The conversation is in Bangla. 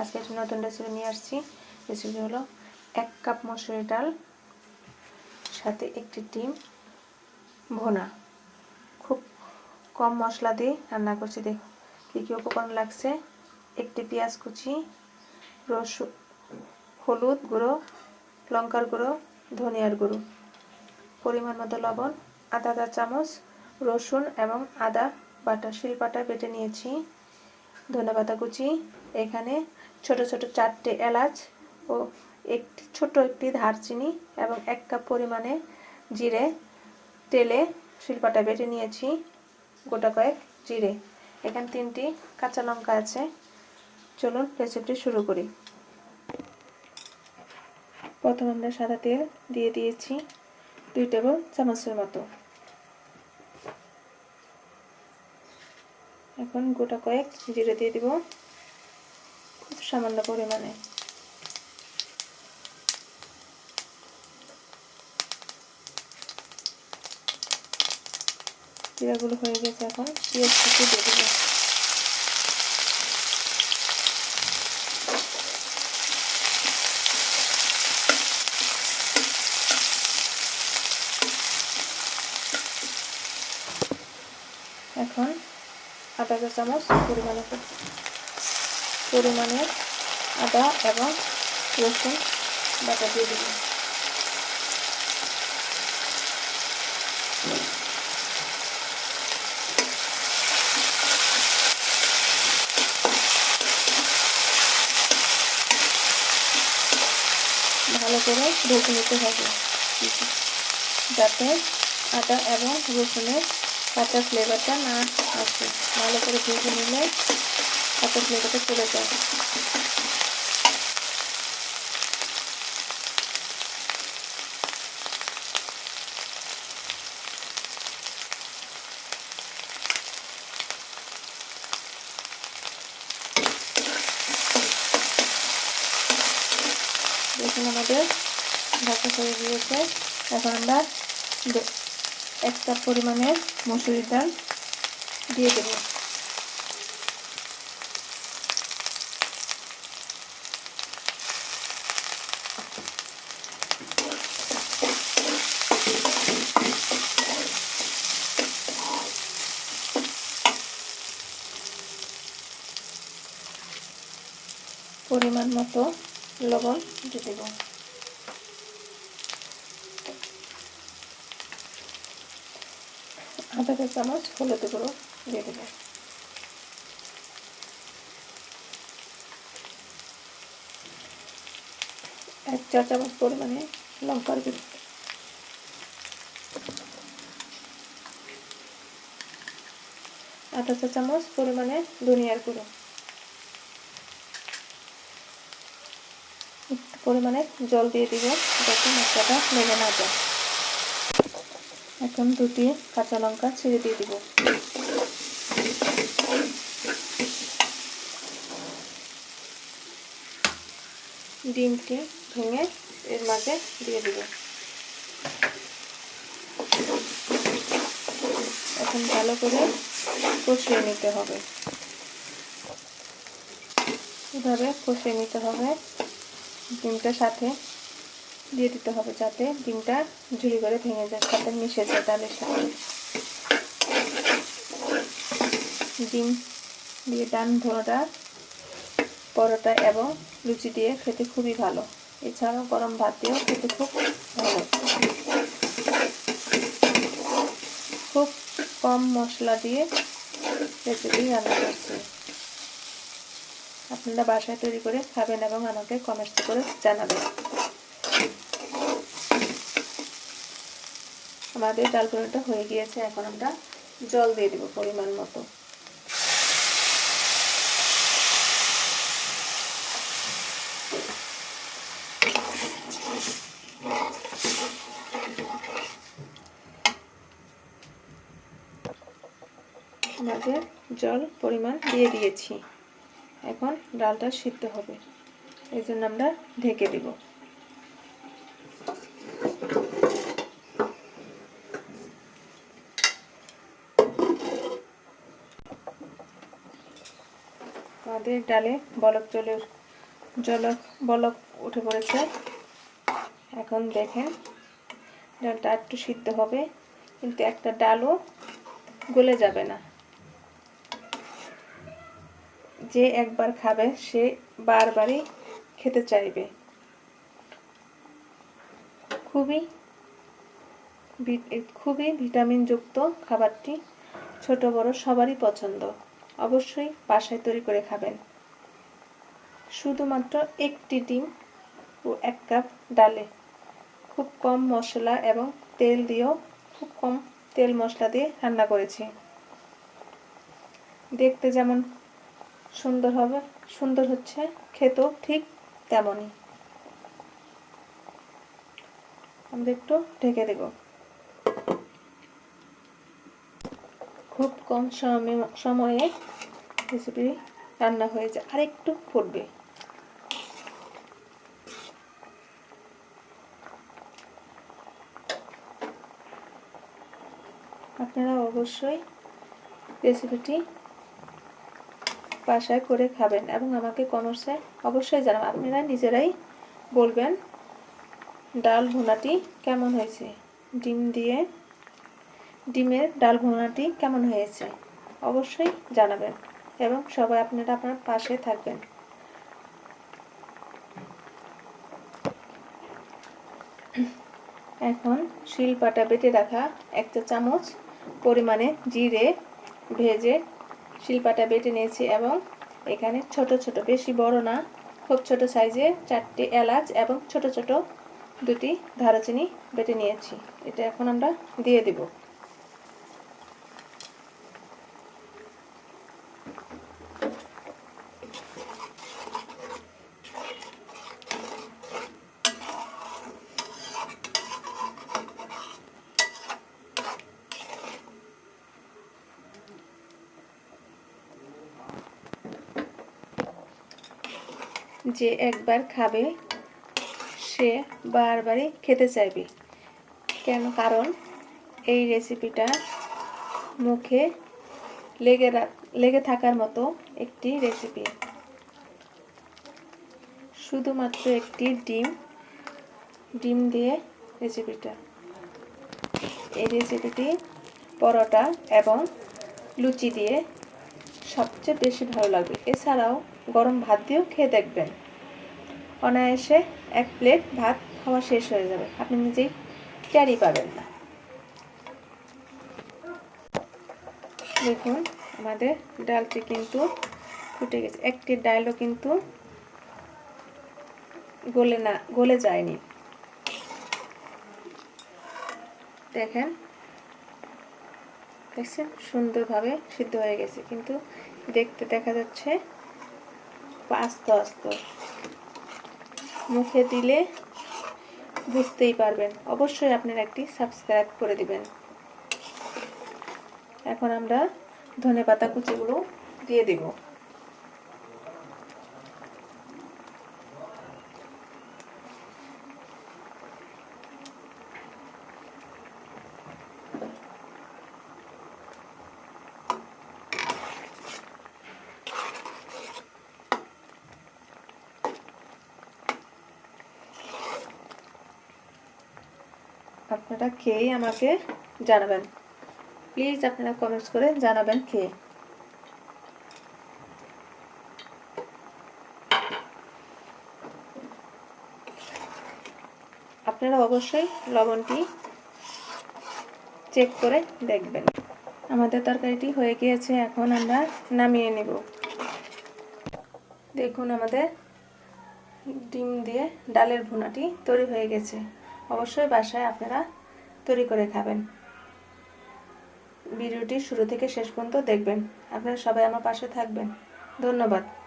আজকে একটা নতুন রেসিপি নিয়ে আসছি। রেসিপি হলো এক কাপ মসুরি ডাল, সাথে একটি ডিম, ভোনা। খুব কম মশলা দিয়ে রান্না করছি, দেখো। কী কী উপকরণ লাগছে? একটি পেঁয়াজ কুচি রসুন হলুদ গুঁড়ো, লঙ্কার গুঁড়ো, ধনিয়ার গুঁড়ো। পরিমাণ মতো লবণ, আধা চা চামচ, রসুন এবং আদা বাটা, শিলপাটা বেটে নিয়েছি। ধনেপাতা কুচি, এখানে ছোট ছোট চারটে এলাচ ও একটি ছোট একটি দারচিনি এবং এক কাপ পরিমাণে জিরে তেলে শিলপাটা বেটে নিয়েছি, গোটা কয়েক জিরে। এখানে তিনটি কাঁচা লঙ্কা আছে। চলুন রেসিপিটি শুরু করি। প্রথম আমরা সাদা তেল দিয়ে দিয়েছি দুই টেবিল চামচের মতো। এখন গোটা কয়েক জিরে দিয়ে দিব। সামান্য পরিমাণে। জিরাগুলো হয়ে গেছে এখন পেঁয়াজ দিয়ে দেবো। এখন চা চামচ পরিমাণে পরিমাণে আদা এবং রসুন বাটা দিয়ে দেব ভালো করে ভেজে নিতে হবে। যাতে আদা এবং রসুনের কাঁচা ফ্লেভারটা না আসে। ভালো করে ভেজে নিলে কাঁচা ফ্লেভারটা চলে যায় দেখুন আমাদের ভাজা হয়ে গিয়েছে। এখন আমরা এক কাপ পরিমাণে মসুরির ডাল দিয়ে দেব। পরিমাণ মতো লবণ দিয়ে দেব। আধা চা চামচ হলুদ গুঁড়ো দিয়ে দেব। এক চা চামচ পরিমাণে লঙ্কার গুঁড়ো। আধা চা চামচ পরিমাণে ধনিয়ার গুঁড়ো। পরিমাণে জল দিয়ে দিব যাতে মশলাটা লেগে না যায়। এখন দুটি কাঁচা লঙ্কা ছিঁড়ে দিয়ে দিব। ডিমটি ভেঙে এর মাঝে দিয়ে দিব। এখন ভালো করে কষিয়ে নিতে হবে। এভাবে কষিয়ে নিতে হবে। ডিমটার সাথে দিয়ে দিতে হবে যাতে ডিমটা ঝুড়ি করে ভেঙে যায়, সাথে মিশে যায় ডালের সাথে। ডিম দিয়ে ডান ধোয়াটা পরোটা এবং লুচি দিয়ে খেতে খুবই ভালো। এছাড়াও গরম ভাত দিয়েও খেতে খুব ভালো। খুব কম মশলা দিয়ে রেসিপি রান্না করছি। আপনারা বাসায় তৈরি করে খাবেন এবং আমাকে কমেন্টস করে জানাবেন। আমাদের ডাল পরোটা হয়ে গিয়েছে, এখন আমরা জল দিয়ে দেব পরিমাণ মতো। আমাদের জল পরিমাণ দিয়ে দিয়েছি। এখন ডালটা সিদ্ধ হবে। এই জন্য আমরা ঢেকে দিব। আমাদের ডালে বলক চলে জলক বলক উঠে পড়েছে। এখন দেখেন, ডালটা একটু সিদ্ধ হবে, কিন্তু একটা ডালও গলে যাবে না। যে একবার খাবে, সে বারবারই খেতে চাইবে। খুবই খুবই ভিটামিনযুক্ত খাবারটি ছোট, বড়, সবারই পছন্দ। অবশ্যই বাসায় তৈরি করে খাবেন। শুধুমাত্র একটি ডিম ও এক কাপ ডালে। খুব কম মশলা এবং তেল দিয়েও খুব কম তেল মশলা দিয়ে রান্না করেছি। দেখতে যেমন সুন্দর হবে, সুন্দর হচ্ছে, খেতেও ঠিক তেমনই। আমরা একটু ঢেকে দেব। খুব কম সময়ে সময়ে রেসিপি রান্না হয়ে যায়। আর একটু ফুটবে। আপনারা অবশ্যই রেসিপিটি বাসায় করে খাবেন এবং আমাকে কমেন্টসে অবশ্যই জানাবেন। আপনারা নিজেরাই বলবেন, ডাল ভুনাটি কেমন হয়েছে? ডিম দিয়ে, ডিমের ডাল ভুনাটি কেমন হয়েছে? অবশ্যই জানাবেন এবং সবাই আপনারা আপনার পাশে থাকবেন। এখন শিলপাটা বেটে রাখা একটা চামচ পরিমাণে জিরে ভেজে শিলপাটা বেটে নিয়েছি এবং এখানে ছোট ছোট, বেশি বড় না, খুব ছোট সাইজে চারটি এলাচ এবং ছোট ছোট দুটি ধারাচিনি বেটে নিয়েছি। এটা এখন আমরা দিয়ে দেব। যে একবার খাবে, সে বারবারই খেতে চাইবে। কেন? কারণ এই রেসিপিটা মুখে লেগে লেগে থাকার মতো একটি রেসিপি শুধুমাত্র একটি ডিম ডিম দিয়ে রেসিপিটা এই রেসিপিটি পরোটা এবং লুচি দিয়ে সবচেয়ে বেশি ভালো লাগবে। এছাড়াও গরম ভাত দিয়েও খেয়ে দেখবেন। অনায়াসে এক প্লেট ভাত খাওয়া শেষ হয়ে যাবে। আপনি নিজেই ক্যারি পাবেন না। দেখুন, আমাদের ডালটি কিন্তু ফুটে গেছে। একটি ডালও কিন্তু গলে না, গলে যায়নি। দেখেন দেখছেন সুন্দরভাবে সিদ্ধ হয়ে গেছে। কিন্তু দেখতে দেখা যাচ্ছে আস্ত আস্ত। মুখে দিলে বুঝতেই পারবেন। অবশ্যই আপনারা একটি সাবস্ক্রাইব করে দিবেন। এখন আমরা ধনে পাতা কুচিগুলো দিয়ে দিব। আপনারা খেয়েই আমাকে জানাবেন? প্লিজ আপনারা কমেন্টস করে জানাবেন খেয়ে আপনারা অবশ্যই লবণটি চেক করে দেখবেন। আমাদের তরকারিটি হয়ে গিয়েছে, এখন আমরা নামিয়ে নেব। দেখুন আমাদের ডিম দিয়ে ডালের ভুনাটি তৈরি হয়ে গেছে। অবশ্যই বাসায় আপনারা তৈরি করে খাবেন। ভিডিওটি শুরু থেকে শেষ পর্যন্ত দেখবেন। আপনারা সবাই আমার পাশে থাকবেন। ধন্যবাদ।